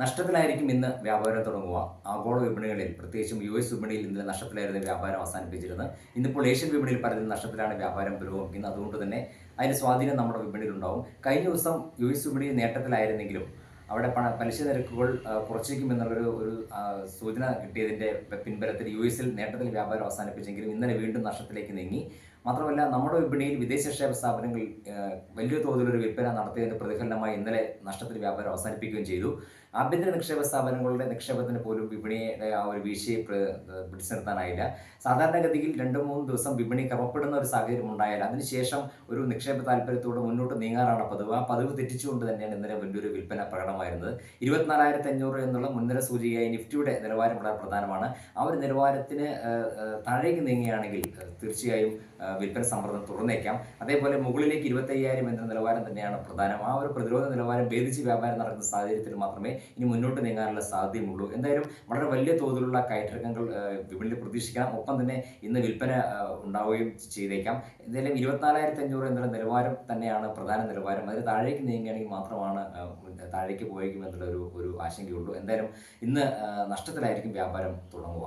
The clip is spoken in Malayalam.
നഷ്ടത്തിലായിരിക്കും ഇന്ന് വ്യാപാരം തുടങ്ങുക. ആഗോള വിപണികളിൽ പ്രത്യേകിച്ചും യു എസ് വിപണിയിൽ ഇന്നലെ നഷ്ടത്തിലായിരുന്നു വ്യാപാരം അവസാനിപ്പിച്ചിരുന്നത്. ഇന്നിപ്പോൾ ഏഷ്യൻ വിപണിയിൽ പലരും നഷ്ടത്തിലാണ് വ്യാപാരം പുരോഗമിക്കുന്നത്. അതുകൊണ്ട് തന്നെ അതിന് സ്വാധീനം നമ്മുടെ വിപണിയിൽ ഉണ്ടാവും കഴിഞ്ഞ ദിവസം യു എസ് വിപണി നേട്ടത്തിലായിരുന്നെങ്കിലും അവിടെ പണ പലിശ നിരക്കുകൾ കുറച്ചേക്കുമെന്നുള്ളൊരു ഒരു സൂചന കിട്ടിയതിന്റെ പിൻബലത്തിൽ യു എസിൽ നേട്ടത്തിൽ വ്യാപാരം അവസാനിപ്പിച്ചെങ്കിലും ഇന്നലെ വീണ്ടും നഷ്ടത്തിലേക്ക് നീങ്ങി. മാത്രമല്ല നമ്മുടെ വിപണിയിൽ വിദേശ നിക്ഷേപ സ്ഥാപനങ്ങൾ വലിയ തോതിലൊരു വിൽപ്പന നടത്തിയതിന്റെ പ്രതിഫലനമായി ഇന്നലെ നഷ്ടത്തിൽ വ്യാപാരം അവസാനിപ്പിക്കുകയും ചെയ്തു. ആഭ്യന്തര നിക്ഷേപ സ്ഥാപനങ്ങളുടെ നിക്ഷേപത്തിന് പോലും വിപണിയുടെ ആ ഒരു വീഴ്ചയെ പിടിച്ചു നിർത്താനായില്ല സാധാരണഗതിയിൽ രണ്ടു മൂന്ന് ദിവസം വിപണി ക്രമപ്പെടുന്ന ഒരു സാഹചര്യം ഉണ്ടായാൽ അതിനുശേഷം ഒരു നിക്ഷേപ താല്പര്യത്തോടെ മുന്നോട്ട് നീങ്ങാറാണ് പതിവ്. ആ പതിവ് തെറ്റിച്ചുകൊണ്ട് തന്നെയാണ് ഇന്നലെ വലിയൊരു വിൽപ്പന പ്രകടമായിരുന്നത്. ഇരുപത്തിനാലായിരത്തി അഞ്ഞൂറ് എന്നുള്ള മുൻനിര സൂചികയായി നിഫ്റ്റിയുടെ നിലവാരം വളരെ പ്രധാനമാണ്. ആ ഒരു നിലവാരത്തിന് താഴേക്ക് നീങ്ങുകയാണെങ്കിൽ തീർച്ചയായും വിൽപ്പന സമ്മർദ്ദം തുറന്നേക്കാം. അതേപോലെ മുകളിലേക്ക് ഇരുപത്തയ്യായിരം എന്ന നിലവാരം തന്നെയാണ് പ്രധാനം. ആ ഒരു പ്രതിരോധ നിലവാരം ഭേദിച്ച് വ്യാപാരം നടക്കുന്ന സാഹചര്യത്തിൽ മാത്രമേ ഇനി മുന്നോട്ട് നീങ്ങാനുള്ള സാധ്യതയുള്ളൂ. എന്തായാലും വളരെ വലിയ തോതിലുള്ള കയറ്റിറക്കങ്ങൾ വിപണിയിൽ പ്രതീക്ഷിക്കണം. ഒപ്പം തന്നെ ഇന്ന് വിൽപ്പന ഉണ്ടാവുകയും ചെയ്തേക്കാം. എന്തായാലും ഇരുപത്തിനാലായിരത്തി അഞ്ഞൂറ് എന്നുള്ള നിലവാരം തന്നെയാണ് പ്രധാന നിലവാരം. അതിന് താഴേക്ക് നീങ്ങുകയാണെങ്കിൽ മാത്രമാണ് താഴേക്ക് പോയേക്കും എന്നുള്ള ഒരു ഒരു ആശങ്കയുള്ളൂ. എന്തായാലും ഇന്ന് നഷ്ടത്തിലായിരിക്കും വ്യാപാരം തുടങ്ങുക.